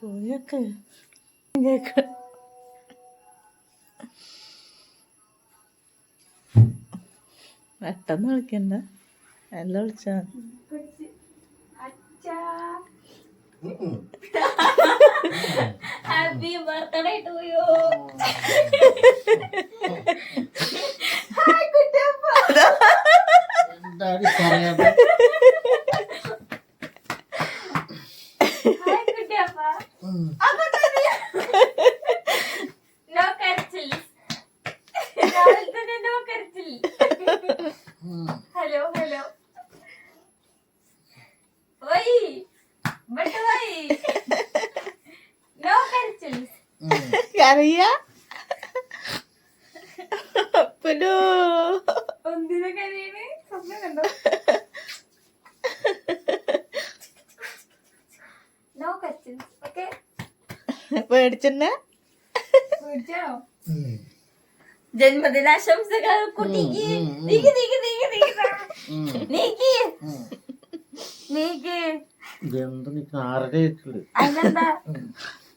പോയൊക്കെ. കേക്ക പെട്ടെന്ന് വിളിക്കണ്ട. എല്ലാം വിളിച്ചാ ഹാപ്പി ബർത്ത്ഡേ ടു യു പേടിച്ചെന്നെ? വിളിച്ചോ ജന്മദിനാശംസകൾ കുട്ടിക്ക്. നീക്ക് നീക്ക്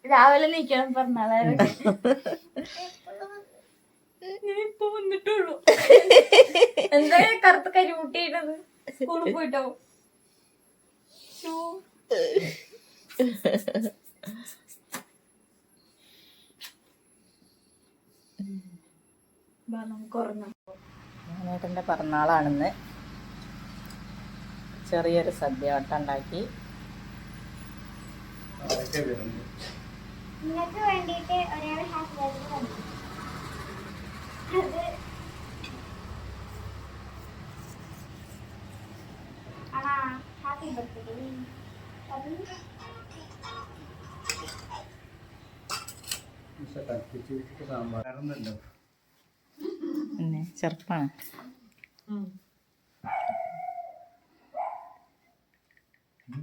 രാവിലെ നീക്കണം ഇപ്പൊ വന്നിട്ടുള്ളൂ. എന്താ കറുത്ത കരിമുട്ടിയിട്ടത് സ്കൂളിൽ പോയിട്ടോ? ഞാനേട്ടന്റെ പിറന്നാളാണെന്ന്. ചെറിയൊരു സദ്യ വട്ടം ഉണ്ടാക്കി നിങ്ങൾക്ക് വേണ്ടിയിട്ട് ഒരാൾ ഹാപ്പി ബർത്ത്ഡേ തന്നു അത് ആണാ ഹാപ്പി ബർത്ത്ഡേ സാമ്പാറൊന്നല്ലോ പിന്നെ ചെറുപ്പാണ്.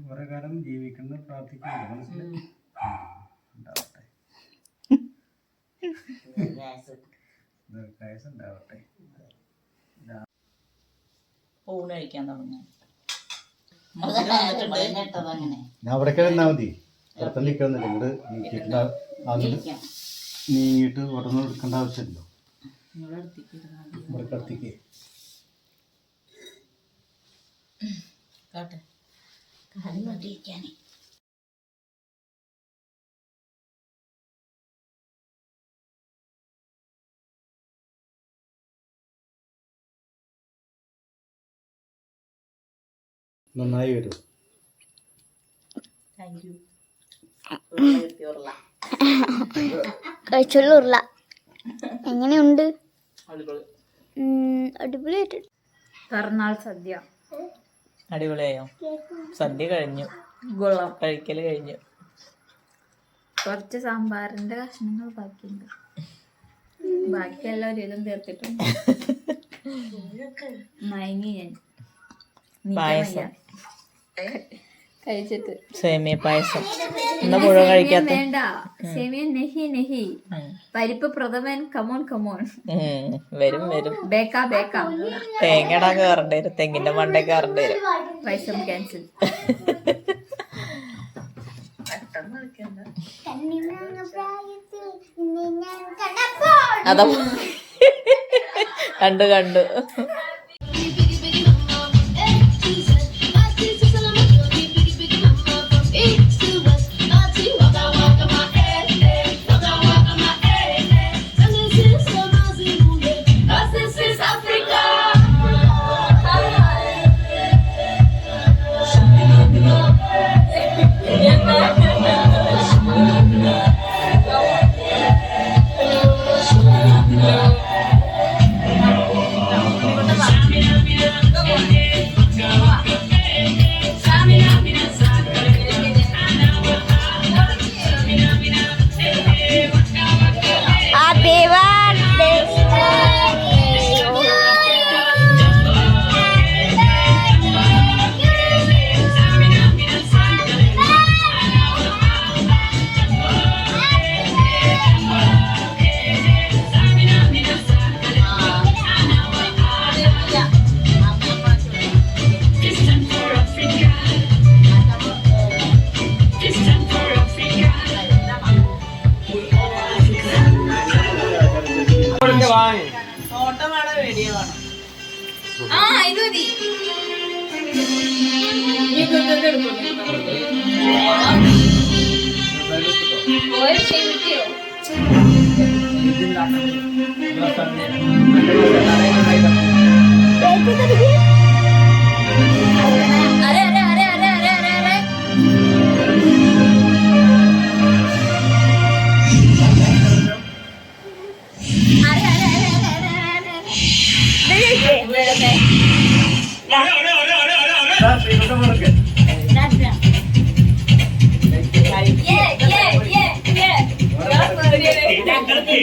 കുറെ കാലം ജീവിക്കുന്ന പ്രാർത്ഥിക്കുന്നു. മനസ്സിലായി ഉണ്ടാവട്ടെ ദീർഘായുസ് ഉണ്ടാവട്ടെ ഊണ് കഴിക്കാൻ തുടങ്ങി ഞാൻ അവിടെ നിന്നാ മതി. പുറത്ത് നിൽക്കുന്നില്ല. ഇങ്ങോട്ട് നീക്കിയിട്ട് നീങ്ങിയിട്ട് ഉടനെ എടുക്കേണ്ട ആവശ്യമില്ലല്ലോ. ഇവിടെ കടത്തിക്ക് കാട്ടെ. നന്നായി വരും. കഴിച്ചുള്ള ഉരുള. എങ്ങനെയുണ്ട്? അടിപൊളിയായിട്ട്. പിറന്നാൾ സദ്യ. അടിപൊളിയായോ? സദ്യ കഴിഞ്ഞു. ഗുളം കഴിക്കൽ കഴിഞ്ഞു. കുറച്ച് സാമ്പാറിന്റെ കഷ്ണങ്ങൾ ബാക്കിയുണ്ട്. ബാക്കിയെല്ലാം ഒരുവിധം തീർത്തിട്ടുണ്ട്. മയങ്ങി ഞാൻ. പായസം. കഴിച്ചിട്ട്. സേമിയ പായസം. എന്നാ മുഴുവൻ കഴിക്കാത്ത? വേണ്ട. സേമിയ നെഹി നെഹി. പരിപ്പ് പ്രഥമൻ കമോൺ കമോൺ. വരും വരും. ബേക്ക ബേക്ക. തേങ്ങ ഇടാൻ കയറേണ്ടി വരും. തെങ്ങിന്റെ മണ്ട കയറേണ്ടി വരും. പൈസ ക്യാൻസൽ അതാ. കണ്ടു കണ്ടു. Yeah. ഫോട്ടോ വേണോ വീഡിയോ വേണോ ആ ഇത് മതി. ഒരു ക്ഷമിക്കോ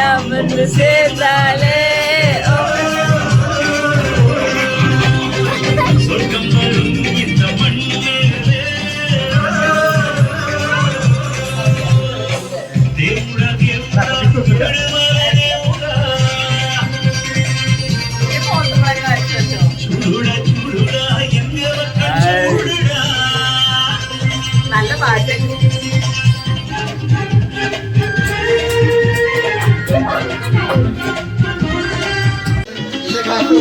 எல்லாம் ஒன்று சேர்ந்தாலே சொர்க்கம் வரும் இந்த மண்ணிலே தேவுடா தேவுடா നല്ല പാട്ട്